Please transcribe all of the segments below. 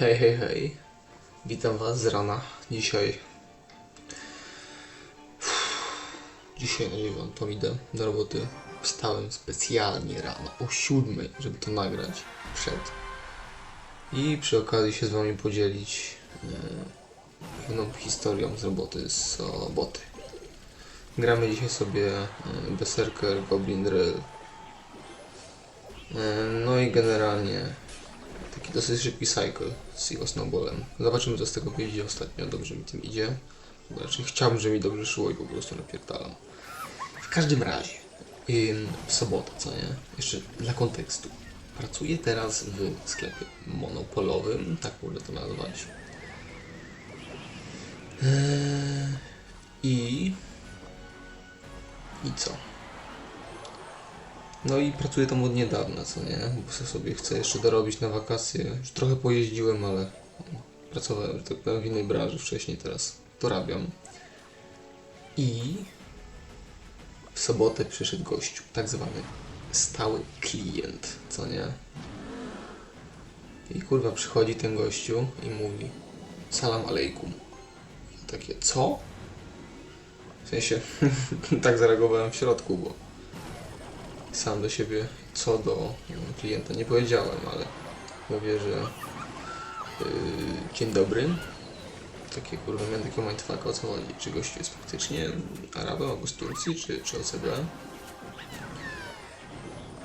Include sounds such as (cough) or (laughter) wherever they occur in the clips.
Hej, hej, hej. Witam Was z rana. Dzisiaj. Dzisiaj na dziewiątą idę do roboty. Wstałem specjalnie rano o siódmej, żeby to nagrać przed. I przy okazji się z Wami podzielić e, pewną historią z roboty z soboty. Gramy dzisiaj sobie e, Berserker Goblin Drill. E, No i generalnie taki dosyć szybki cycle z jego snowballem. Zobaczymy co z tego wyjdzie ostatnio, dobrze mi tym idzie. Znaczy chciałbym, żeby mi dobrze szło i po prostu napierdalam. W każdym razie, sobotę, co nie? Jeszcze dla kontekstu. Pracuję teraz w sklepie monopolowym, tak można to nazwać. Eee, I... I co? No i pracuję tam od niedawna, co nie? Bo sobie chcę jeszcze dorobić na wakacje. Już trochę pojeździłem, ale pracowałem, że tak powiem, w innej branży wcześniej, teraz dorabiam. I w sobotę przyszedł gościu, tak zwany stały klient, co nie? I kurwa przychodzi ten gościu i mówi Salam alejkum. I takie, co? W sensie, (laughs) tak zareagowałem w środku, bo sam do siebie co do klienta nie powiedziałem, ale mówię, że yy, dzień dobry. Takie kurwa, miałem takiego mindfucka o co chodzi. Czy gościu jest faktycznie Arabem albo z Turcji, czy, czy?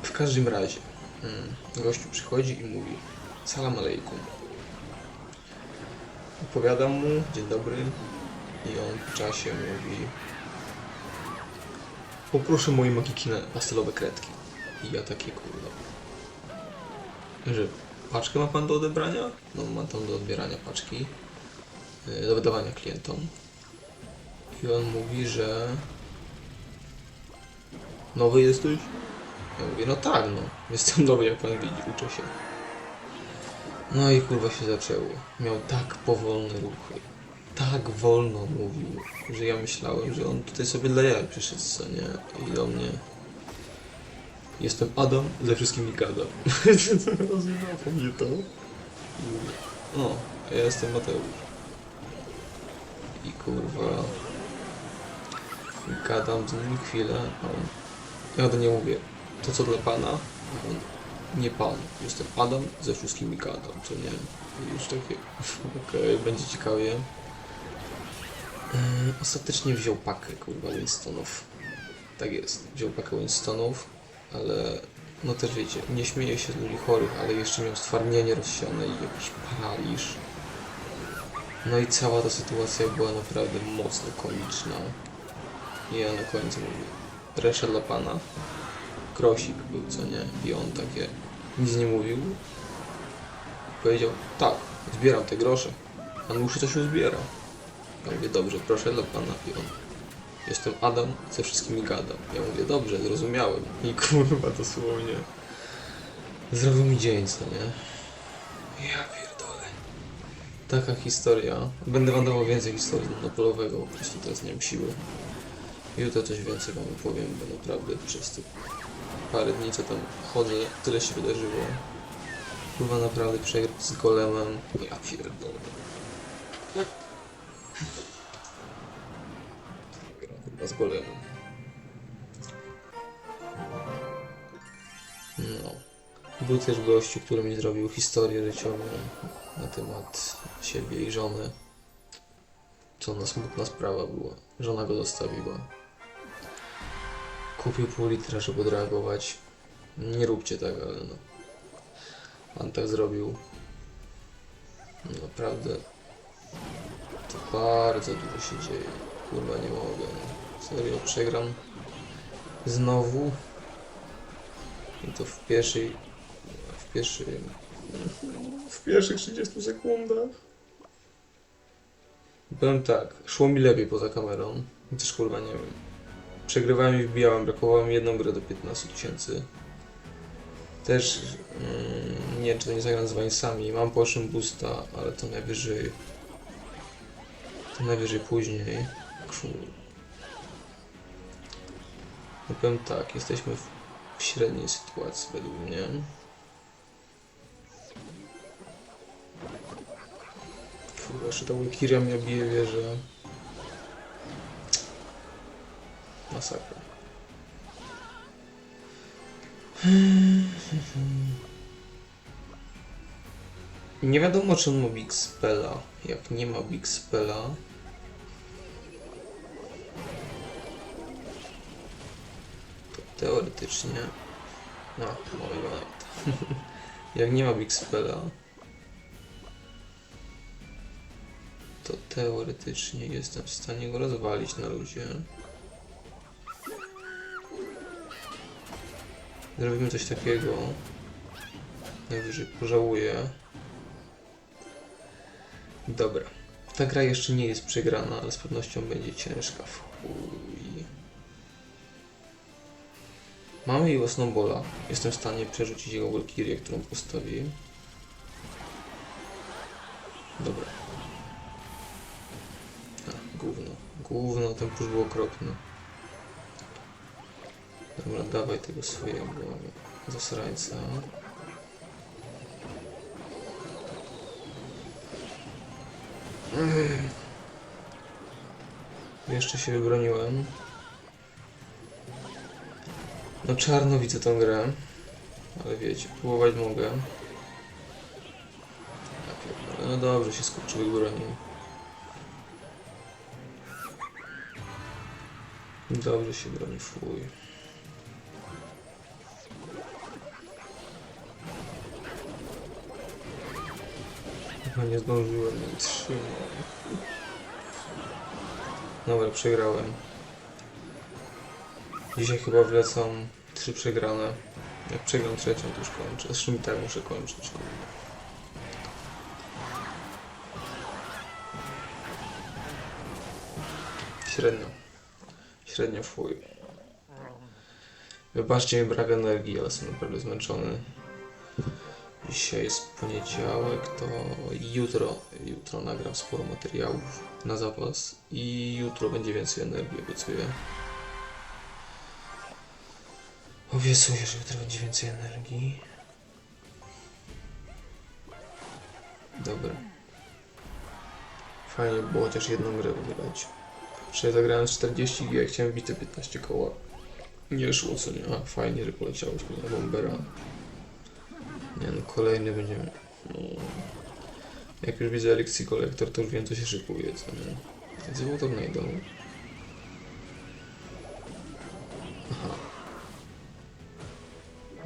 W każdym razie mm, gościu przychodzi i mówi Salam alejkum. Opowiadam mu, dzień dobry i on w czasie mówi Poproszę moje magiki na pastelowe kredki. I ja takie kurwa. Że paczkę ma pan do odebrania? No ma tam do odbierania paczki. yy, Do wydawania klientom. I on mówi, że nowy jesteś? Ja mówię, no tak no. Jestem nowy jak pan widzi, uczę się. No i kurwa się zaczęło. Miał tak powolne ruchy. Tak wolno mówił, że ja myślałem, że on tutaj sobie dla jaj przyszedł, co nie? I do mnie... Jestem Adam, ze wszystkimi gadam. (laughs) Po mnie to. I mówię, O, a ja jestem Mateusz. I kurwa... Gadam z nim chwilę, a on... Ja do niego mówię, to co dla pana? On, nie pan, jestem Adam, ze wszystkimi gadam, co nie? I już takie, (laughs) okej, będzie ciekawie. Yy, Ostatecznie wziął pakę, kurwa, Winstonów. Tak jest, wziął pakę Winstonów, ale no też wiecie, nie śmieje się z ludzi chorych, ale jeszcze miał stwardnienie rozsiane i jakiś paraliż. No i cała ta sytuacja była naprawdę mocno komiczna. I ja na końcu mówię, reszę dla pana. Krosik był, co nie? I on takie, nic nie mówił. Powiedział, tak, zbieram te grosze. Pan musi coś uzbiera. Ja mówię, dobrze, proszę dla pana. I on, jestem Adam, ze wszystkimi gadam. Ja mówię, dobrze, zrozumiałem. I kurwa, dosłownie. Zrobił mi dzień, co nie? Ja pierdolę. Taka historia. Będę wam dawał więcej historii monopolowego, po prostu teraz nie mam siły. Jutro coś więcej wam opowiem, bo naprawdę przez te parę dni, co tam chodzę, tyle się wydarzyło. Kurwa, naprawdę przegrał z golemem. Ja pierdolę. Gram chyba z golemem. No. Był też gościu, który mi zrobił historię życiową na temat siebie i żony. Co na smutna sprawa była. Żona go zostawiła. Kupił pół litra, żeby odreagować. Nie róbcie tak, ale no. Pan tak zrobił. Naprawdę to bardzo dużo się dzieje. Kurwa nie mogę. Serio przegram znowu. I to w pierwszej. W pierwszej. W pierwszych 30 sekundach. Byłem tak, szło mi lepiej poza kamerą. I też kurwa nie wiem. Przegrywałem i wbijałem, brakowało mi jedną grę do 15 tysięcy. Też mm, nie wiem, czy to nie zagram z. Mam poszym boosta, ale to najwyżej. Najwyżej później. Kur... No powiem tak, jesteśmy w, w średniej sytuacji według mnie. Kurwa, jeszcze ta Wikiria mnie bije wieżę. Masakra. Nie wiadomo czy on ma Big Spella. Jak nie ma Big Spella... To teoretycznie... No, mamy go nawet. Jak nie ma Big Spella... To teoretycznie jestem w stanie go rozwalić na luzie. Zrobimy coś takiego. Najwyżej pożałuję. Dobra. Ta gra jeszcze nie jest przegrana, ale z pewnością będzie ciężka. W chuj. Mamy jego Snowballa. Jestem w stanie przerzucić jego Valkyrię, którą postawi. Dobra. A, gówno. Gówno, ten push był okropny. Dobra, dawaj tego swojego zasrańca. Jeszcze się wybroniłem. No czarno widzę tą grę. Ale wiecie, próbować mogę. No dobrze, się skurczy wybronił. Dobrze się broni, fuj. Chyba nie zdążyłem, nie trzymał. Dobra, przegrałem. Dzisiaj chyba wlecą trzy przegrane. Jak przegram trzecią, to już kończę. Zresztą i tak muszę kończyć. Średnio. Średnio fuj. Wybaczcie mi brak energii, ale jestem naprawdę zmęczony. Dzisiaj jest poniedziałek, to jutro, jutro nagram sporo materiałów na zapas i jutro będzie więcej energii, obiecuję. Obiecuję, że jutro będzie więcej energii. Dobra. Fajnie by było chociaż jedną grę wygrać. Wczoraj zagrałem 40 g, chciałem wbić te 15 koła. Nie szło, co nie? A, fajnie, że poleciałeś na bombera. Nie no, kolejny będziemy... No, jak już widzę Elixir Collector, to już wiem, co się szykuje, co nie? Więc złoto znajdą. Aha.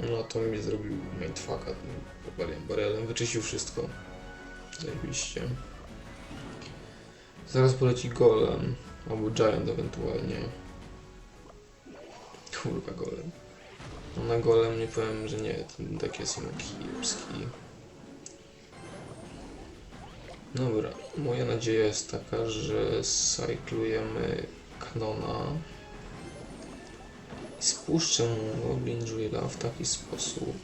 No to mi zrobił mindfucka tym barem barelem, wyczyścił wszystko. Zajebiście. Zaraz poleci golem, albo giant ewentualnie. Kurwa golem. No na golem nie powiem, że nie, ten deck jest kiepski. Dobra, moja nadzieja jest taka, że cyklujemy kanona i spuszczę mu Goblin Drilla w taki sposób,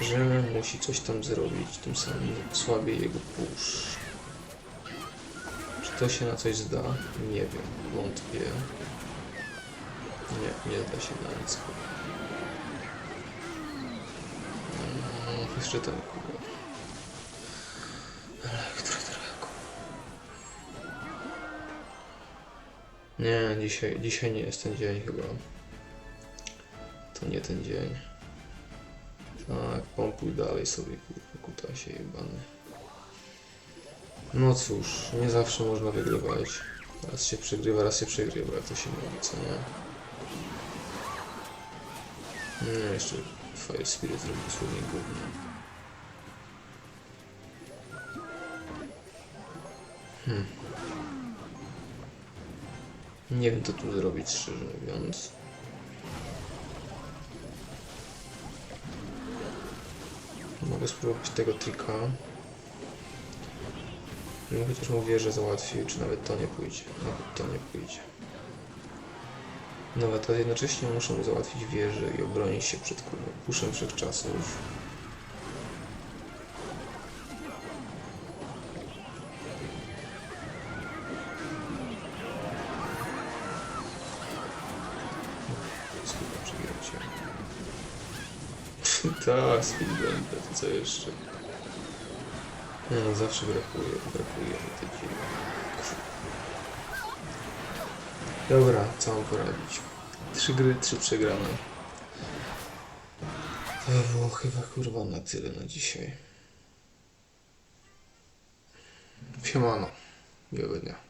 że musi coś tam zrobić, tym samym słabiej jego push. To się na coś zda? Nie wiem, wątpię. Nie, nie da się na nic. Mm, jeszcze ten kurwa. Elektrodrago. Nie, dzisiaj, dzisiaj nie jest ten dzień chyba. To nie ten dzień. Tak, pompuj dalej sobie, kurwa, kutasie jebany. No cóż, nie zawsze można wygrywać. Raz się przegrywa, raz się przegrywa, jak to się mówi, co nie? No, jeszcze Fire Spirit zrobił dosłownie gówno. Hmm. Nie wiem, co tu zrobić, szczerze mówiąc. Mogę spróbować tego trika. No chociaż mówię, że załatwił, czy nawet to nie pójdzie. Nawet to nie pójdzie. Nawet, ale jednocześnie muszę mu załatwić wieżę i obronić się przed puszem wszechczasów. chyba przegracie. (laughs) tak, speedbender, to co jeszcze? Nie zawsze brakuje, brakuje mi tej dziury. Dobra, co mam poradzić? Trzy gry, trzy przegrane. To było chyba kurwa na tyle na dzisiaj. Siemano. Miłego dnia.